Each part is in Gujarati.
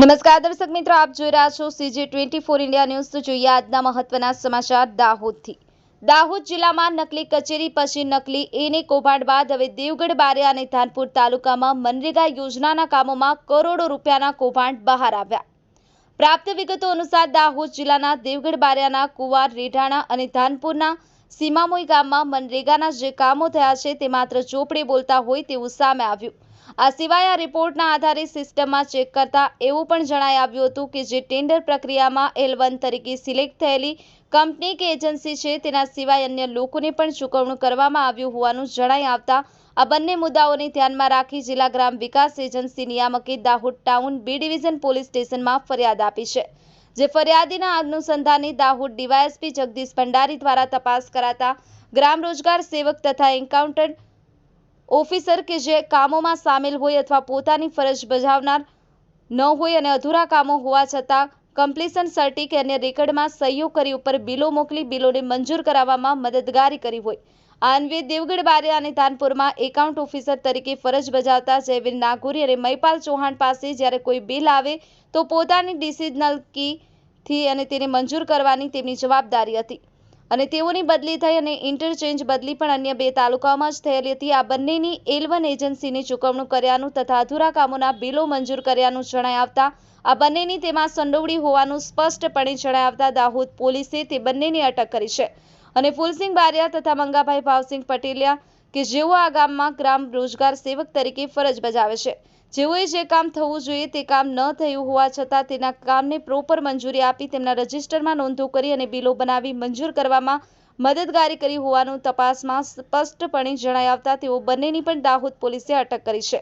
નમસ્કાર, દર્શક મિત્રો, આપ જોઈ રહ્યા છો CG twenty four India news. તો જોઈએ આજના મહત્વના સમાચાર દાહોદથી. દાહોદ જિલ્લામાં નકલી કચેરી પછી નકલી એને કૌભાંડ બાદ હવે દેવગઢ, બારિયા અને ધાનપુર તાલુકામાં મનરેગા યોજનાના કામોમાં કરોડો રૂપિયાના કૌભાંડ બહાર આવ્યા. પ્રાપ્ત વિગતો અનુસાર દાહોદ જિલ્લાના દેવગઢ, બારિયાના કુવાર, રેઢાણા અને ધાનપુરના સીમામોઈ ગામમાં મનરેગાના જે કામો થયા છે તે માત્ર ચોપડે બોલતા હોય તેવું સામે આવ્યું. આ સિવાય આ રિપોર્ટના આધારે સિસ્ટમમાં ચેક કરતા એવું પણ જણાઈ આવ્યું હતું કે જે ટેન્ડર પ્રક્રિયામાં એલ વન તરીકે સિલેક્ટ થયેલી કંપની કે એજન્સી છે, તેના સિવાય અન્ય લોકોને પણ ચૂકવણું કરવામાં આવ્યું હોવાનું જણાઈ આવતા આ બંને મુદ્દાઓને ધ્યાનમાં રાખી જિલ્લા ગ્રામ વિકાસ agency નિયામકે Dahod town B division police સ્ટેશનમાં ફરિયાદ આપી છે. જે ફરિયાદીના અનુસંધાને દાહોદ ડીવાયએસપી જગદીશ ભંડારી દ્વારા તપાસ કરાતા ગ્રામ રોજગાર સેવક તથા એન્કાઉન્ટન્ટ ઓફિસર કે જે કામોમાં સામેલ હોય અથવા પોતાની ફરજ બજાવનાર ન હોય અને અધૂરા કામો હોવા છતાં કમ્પ્લીશન સર્ટી કે અન્ય રેકર્ડમાં સહીઓ કરી ઉપર બિલો મોકલી બિલોને મંજૂર કરાવવામાં મદદગારી કરી હોય. આ અન્વે દેવગઢ, બારિયા અને ધાનપુરમાં એકાઉન્ટ ઓફિસર તરીકે ફરજ બજાવતા જયવીર નાગોરી અને મહિપાલ ચૌહાણ પાસે જ્યારે કોઈ બિલ આવે તો પોતાની ડિસિઝનલ કીથી અને તેને મંજૂર કરવાની તેમની જવાબદારી હતી. અને તેઓની બદલી થઈ અને ઇન્ટરચેન્જ બદલી પણ અન્ય બે તાલુકાઓમાં જ થયેલી હતી. આ બંનેની એલ એજન્સીની ચૂકવણું કર્યાનું તથા અધૂરા કામોના બિલો મંજૂર કર્યાનું જણાય આવતા, આ બંનેની તેમાં સંડોવણી હોવાનું સ્પષ્ટપણે જણાય આવતા દાહોદ પોલીસે તે બંનેની અટક કરી છે. અને ફૂલસિંહ બારિયા તથા મંગાભાઈ ભાવસિંહ પટેલિયા, કે જેઓ આ ગામમાં ગ્રામ રોજગાર સેવક તરીકે ફરજ બજાવે છે. જેઓએ જે કામ થવું જોઈએ તે કામ ન થયું હોવા છતાં તેના કામને પ્રોપર મંજૂરી આપી તેમના રજિસ્ટરમાં નોંધો કરી અને બિલો બનાવી મંજૂર કરવામાં મદદગારી કરી હોવાનું તપાસમાં સ્પષ્ટપણે જણાઈ આવતા તેઓ બંનેની પણ દાહોદ પોલીસે અટક કરી છે.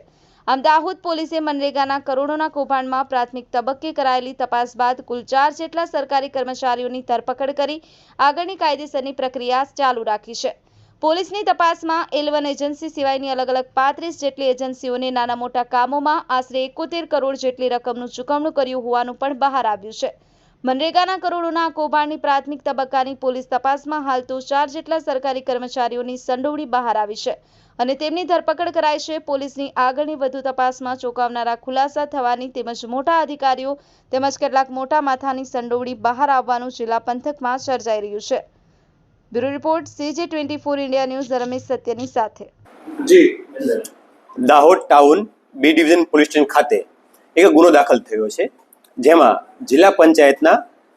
આમ દાહોદ પોલીસે મનરેગાના કરોડોના કૌભાંડમાં પ્રાથમિક તબક્કે કરાયેલી તપાસ બાદ કુલ ચાર જેટલા સરકારી કર્મચારીઓની ધરપકડ કરી આગળની કાયદેસરની પ્રક્રિયા ચાલુ રાખી છે. પોલીસની તપાસમાં એલવન એજન્સી સિવાયની અલગ અલગ પાંત્રીસ જેટલી એજન્સીઓને નાના મોટા કામોમાં આશરે એકોતેર કરોડ જેટલી રકમનું ચૂકવણું કર્યું હોવાનું પણ બહાર આવ્યું છે. મનરેગાના કરોડોના કૌભાંડની પ્રાથમિક તબક્કાની પોલીસ તપાસમાં હાલ તો ચાર જેટલા સરકારી કર્મચારીઓની સંડોવણી બહાર આવી છે અને તેમની ધરપકડ કરાઈ છે. પોલીસની આગળની વધુ તપાસમાં ચોંકાવનારા ખુલાસા થવાની તેમજ મોટા અધિકારીઓ તેમજ કેટલાક મોટા માથાની સંડોવણી બહાર આવવાનું જિલ્લા પંથકમાં સર્જાઈ રહ્યું છે. Bureau report, CJ twenty four India news, Ramesh સત્યની સાથે. જી. Dahod town B division police station ખાતે એક ગુનો દાખલ થયો છે, જેમાં જિલ્લા પંચાયતના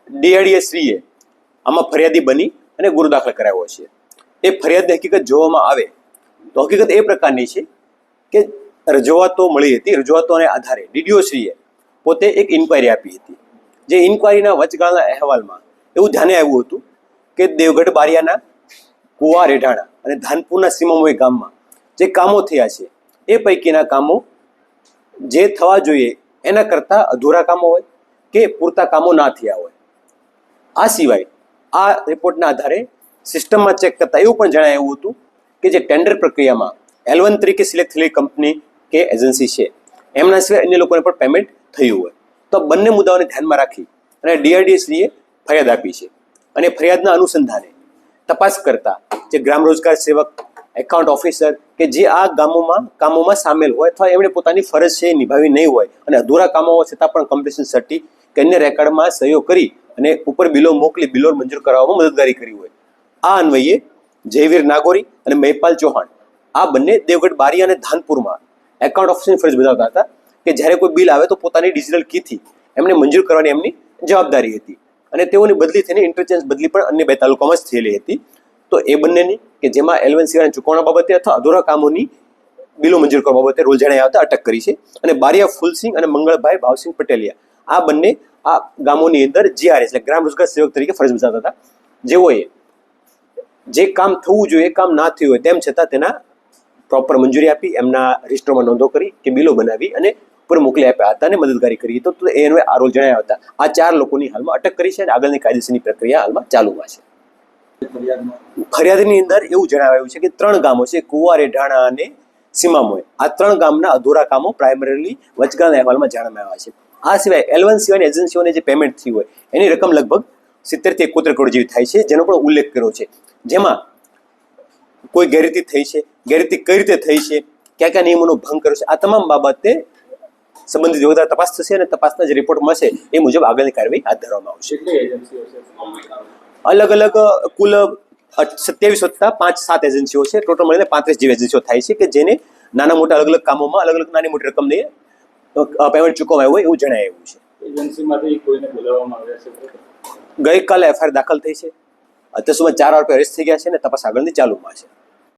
ડીઆરડીએ શ્રીએ આમાં ફરિયાદી બની અને ગુનો દાખલ કરાવ્યો છે. એ ફરિયાદની હકીકત જોવામાં આવે તો હકીકત એ પ્રકારની છે કે રજૂઆતો મળી હતી, રજૂઆતોને આધારે ડીડીઓ શ્રીએ પોતે એક ઇન્ક્વાયરી આપી હતી. જે ઇન્ક્વાયરીના વચગાળના અહેવાલમાં એવું ધ્યાને આવ્યું હતું કે દેવગઢ બારિયાના કુવા રેઢાણા અને ધાનપુરના સીમામોય ગામમાં જે કામો થયા છે, એ પૈકીના કામો જે થવા જોઈએ એના કરતાં અધૂરા કામો હોય કે પૂરતા કામો ના થયા હોય. આ સિવાય આ રિપોર્ટના આધારે સિસ્ટમમાં ચેક કરતાં એવું પણ જણાયું હતું કે જે ટેન્ડર પ્રક્રિયામાં એલવન તરીકે સિલેક્ટ થયેલી કંપની કે એજન્સી છે, એમના સિવાય અન્ય લોકોને પણ પેમેન્ટ થયું હોય. તો બંને મુદ્દાઓને ધ્યાનમાં રાખી અને ડીઆરડીએસડીએ ફરિયાદ આપી છે. અને ફરિયાદના અનુસંધાને તપાસ કરતા જે ગ્રામ રોજગાર સેવક એકાઉન્ટ ઓફિસર કે જે આ ગામોમાં, કામોમાં સામેલ હોય અથવા એમણે પોતાની ફરજ છે નિભાવી નહીં હોય અને અધૂરા કામો હોવા છતાં પણ કમ્પ્લીશન સર્ટી કે અન્ય રેકર્ડમાં સહયોગ કરી અને ઉપર બિલો મોકલી બિલો મંજૂર કરાવવામાં મદદગારી કરી હોય. આ અન્વયે જયવીર નાગોરી અને મહિપાલ ચૌહાણ આ બંને દેવગઢ બારી અને ધાનપુરમાં એકાઉન્ટ ઓફિસરની ફરજ બજાવતા હતા કે જ્યારે કોઈ બિલ આવે તો પોતાની ડિજિટલ કીથી એમને મંજૂર કરવાની એમની જવાબદારી હતી. અને તેઓની બદલી થઈને ઇન્ટરચેન્જ બદલી પણ અન્ય બે તાલુકામાં જ થયેલી હતી. તો એ બંનેની કે જેમાં એલવન સિવાયના ચૂકવણા બાબતે અથવા અધૂરા કામોની બિલો મંજૂર કરવા બાબતે રોલ જણાઈ આવતા અટક કરી છે. અને બારિયા ફૂલસિંહ અને મંગળભાઈ ભાવસિંહ પટેલિયા, આ બંને આ ગામોની અંદર જીઆરએસ એટલે ગ્રામ રોજગાર સેવક તરીકે ફરજ બજાવતા હતા. જેઓએ જે કામ થવું જોઈએ, એ કામ ના થયું હોય, તેમ છતાં તેના પ્રોપર મંજૂરી આપી, એમના રજિસ્ટરમાં નોંધો કરી કે બિલો બનાવી અને ઉપર મોકલી આપ્યા હતા અને મદદગારી કરી તો એનો આ રોલ જણાવ્યા હતા. આ ચાર લોકોની હાલમાં અટક કરી છે અને આગળની કાયદેસરની પ્રક્રિયા હાલમાં ચાલુમાં છે. ફરિયાદની અંદર એવું જણાવાયું છે કે ત્રણ ગામો છે, કુવા, રેઢાણા અને સીમામોય આ ત્રણ ગામના અધૂરા કામો પ્રાઇમરીલી વચગાળના અહેવાલમાં જાણવામાં આવ્યા છે. આ સિવાય એલવન સિવાયની એજન્સીઓને જે પેમેન્ટ થયું હોય, એની રકમ લગભગ સિત્તેરથી એકોતેર કરોડ જેવી થાય છે, જેનો પણ ઉલ્લેખ કર્યો છે. જેમાં કોઈ ગેરરીતિ થઈ છે, ગેરરીતિ કઈ રીતે થઈ છે, કયા કયા નિયમોનો ભંગ કર્યો છે, આ તમામ બાબતે સંબંધિત વિગતવાર તપાસ થશે અને તપાસના જે રિપોર્ટ મળશે એ મુજબ આગળની કાર્યવાહી હાથ ધરવામાં આવશે. અલગ અલગ કુલ સત્યાવીસ વત્તા પાંચ સાત એજન્સીઓ છે. ટોટલ મળીને પાંત્રીસ જેવી એજન્સીઓ થાય છે કે જેને નાના મોટા અલગ અલગ કામોમાં અલગ અલગ નાની મોટી રકમની પેમેન્ટ ચૂકવાયું હોય એવું જણાય એવું છે. એજન્સીમાંથી કોઈને બોલાવવામાં આવ્યા છે? ગઈકાલે એફઆઈઆર દાખલ થઈ છે. અત્યાર સુધીમાં ચાર આરોપી અરેસ્ટ થઈ ગયા છે અને તપાસ આગળની ચાલુમાં છે.